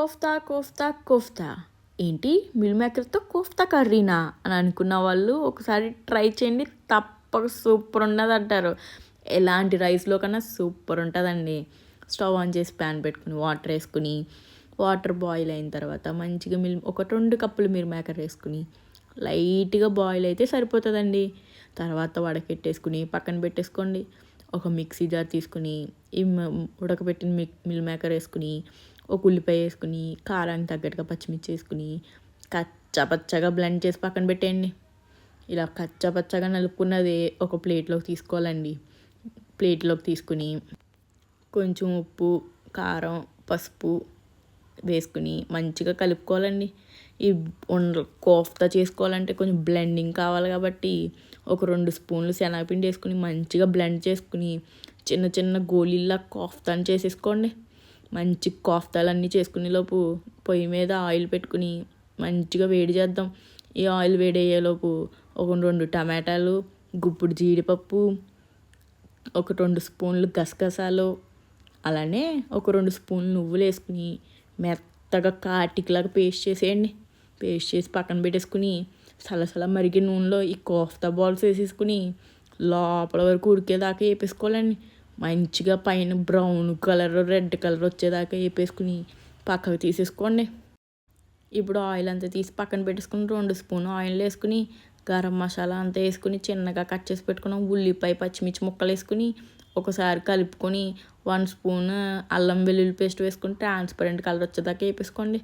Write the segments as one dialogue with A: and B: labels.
A: కోఫ్తా కోఫ్తా కోఫ్తా. ఏంటి? మిల్ మేకర్తో కోఫ్తా కర్రీనా? అని అనుకున్న వాళ్ళు ఒకసారి ట్రై చేయండి తప్పక సూపర్ ఉన్నది అంటారు ఎలాంటి రైస్లో కన్నా సూపర్ ఉంటుందండి. స్టవ్ ఆన్ చేసి ప్యాన్ పెట్టుకుని వాటర్ వేసుకుని వాటర్ బాయిల్ అయిన తర్వాత మంచిగా మిల్ ఒక రెండు కప్పులు మిల్ మేకర్ వేసుకుని లైట్గా బాయిల్ అయితే సరిపోతుందండి. తర్వాత వడకెట్టేసుకుని పక్కన పెట్టేసుకోండి. ఒక మిక్సీ జార్ తీసుకుని ఈ ఉడకబెట్టిన మిక్ మిల్ మేకర్ వేసుకుని ఒక ఉల్లిపాయ వేసుకుని కారానికి తగ్గట్టుగా పచ్చిమిర్చి వేసుకుని కచ్చా పచ్చగా బ్లెండ్ చేసి పక్కన పెట్టేయండి. ఇలా కచ్చపచ్చగా నలుపుకున్నది ఒక ప్లేట్లోకి తీసుకోవాలండి. ప్లేట్లోకి తీసుకుని కొంచెం ఉప్పు కారం పసుపు వేసుకుని మంచిగా కలుపుకోవాలండి. ఈ కోఫ్తా చేసుకోవాలంటే కొంచెం బ్లెండింగ్ కావాలి కాబట్టి ఒక రెండు స్పూన్లు శనగపిండి వేసుకుని మంచిగా బ్లెండ్ చేసుకుని చిన్న చిన్న గోళీల్లా కోఫ్తాని చేసేసుకోండి. మంచి కోఫ్తాలన్నీ చేసుకునే లోపు పొయ్యి మీద ఆయిల్ పెట్టుకుని మంచిగా వేడి చేద్దాం. ఈ ఆయిల్ వేడి అయ్యేలోపు ఒక రెండు టమాటాలు గుప్పుడు జీడిపప్పు ఒక రెండు స్పూన్లు గసగసాలు అలానే ఒక రెండు స్పూన్లు నువ్వులు వేసుకుని మెత్తగా కాటికలాగా పేస్ట్ చేసేయండి. పేస్ట్ చేసి పక్కన పెట్టేసుకుని సలసల మరిగే నూనెలో ఈ కోఫ్తా బాల్స్ వేసేసుకుని లోపల వరకు ఉడికేదాకా వేపేసుకోవాలండి. మంచిగా పైన బ్రౌన్ కలర్ రెడ్ కలర్ వచ్చేదాకా వేపేసుకుని పక్కకు తీసేసుకోండి. ఇప్పుడు ఆయిల్ అంతా తీసి పక్కన పెట్టేసుకుని రెండు స్పూన్ ఆయిల్ వేసుకుని గరం మసాలా అంతా వేసుకుని చిన్నగా కట్ చేసి పెట్టుకున్నాం ఉల్లిపాయ పచ్చిమిర్చి ముక్కలు వేసుకుని ఒకసారి కలుపుకొని వన్ స్పూన్ అల్లం వెల్లుల్లి పేస్ట్ వేసుకుని ట్రాన్స్పరెంట్ కలర్ వచ్చేదాకా వేపేసుకోండి.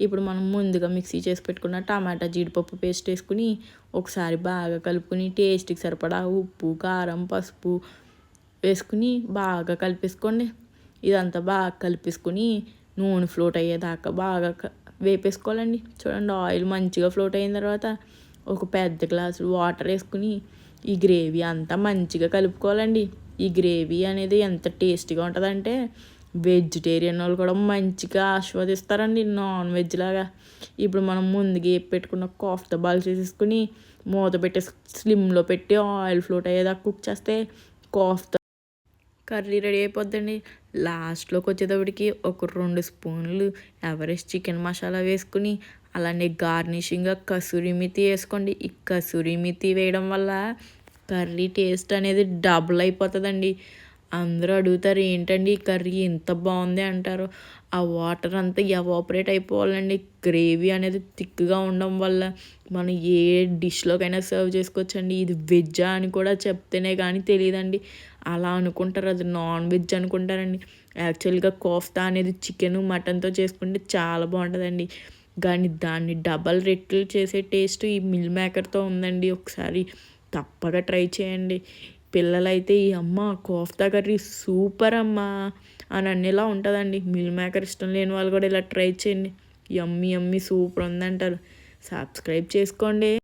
A: ఇప్పుడు మనం ముందుగా మిక్సీ చేసి పెట్టుకున్న టమాటా జీడిపప్పు పేస్ట్ వేసుకుని ఒకసారి బాగా కలుపుకొని టేస్ట్కి సరిపడా ఉప్పు కారం పసుపు వేసుకుని బాగా కలిపేసుకోండి. ఇదంతా బాగా కలిపేసుకుని నూనె ఫ్లోట్ అయ్యేదాకా బాగా వేపేసుకోవాలండి. చూడండి ఆయిల్ మంచిగా ఫ్లోట్ అయిన తర్వాత ఒక పెద్ద గ్లాసు వాటర్ వేసుకుని ఈ గ్రేవీ అంతా మంచిగా కలుపుకోవాలండి. ఈ గ్రేవీ అనేది ఎంత టేస్టీగా ఉంటుందంటే వెజిటేరియన్ వాళ్ళు కూడా మంచిగా ఆస్వాదిస్తారండి నాన్ వెజ్ లాగా. ఇప్పుడు మనం ముందుగా పెట్టుకున్న కోఫ్తా బాల్ చేసేసుకుని మూత పెట్టేసి స్లిమ్లో పెట్టి ఆయిల్ ఫ్లోట్ అయ్యేదాకా కుక్ చేస్తే కోఫ్తా కర్రీ రెడీ అయిపోద్దండి. లాస్ట్లోకి వచ్చేటప్పటికి ఒక రెండు స్పూన్లు ఎవరెస్ట్ చికెన్ మసాలా వేసుకుని అలానే గార్నిషింగ్గా కసూరి మితి వేసుకోండి. ఈ కసూరి మితి వేయడం వల్ల కర్రీ టేస్ట్ అనేది డబుల్ అయిపోతుందండి. అందరూ అడుగుతారు ఏంటండి ఈ కర్రీ ఇంత బాగుంది? అంటారు. ఆ వాటర్ అంతా ఎవాపరేట్ అయిపోవాలండి. గ్రేవీ అనేది థిక్గా ఉండడం వల్ల మనం ఏ డిష్లోకైనా సర్వ్ చేసుకోవచ్చండి. ఇది వెజ్జా అని కూడా చెప్తేనే కానీ తెలియదండి. అలా అనుకుంటారు అది నాన్ వెజ్ అనుకుంటారండి. యాక్చువల్గా కోఫ్తా అనేది చికెన్ మటన్తో చేసుకుంటే చాలా బాగుంటుందండి. కానీ దాన్ని డబల్ రెట్లు చేసే టేస్ట్ ఈ మిల్ మేకర్తో ఉందండి. ఒకసారి తప్పగా ట్రై చేయండి. పిల్లలైతే ఈ అమ్మ కోఫ్తా కర్రీ సూపర్ అమ్మా అని అనేలా ఉంటుందండి. మిల్ మేకర్ ఇష్టం లేని వాళ్ళు కూడా ఇలా ట్రై చేయండి. ఎమ్మి ఎమ్మి సూపర్ ఉందంటారు. సబ్స్క్రైబ్ చేసుకోండి.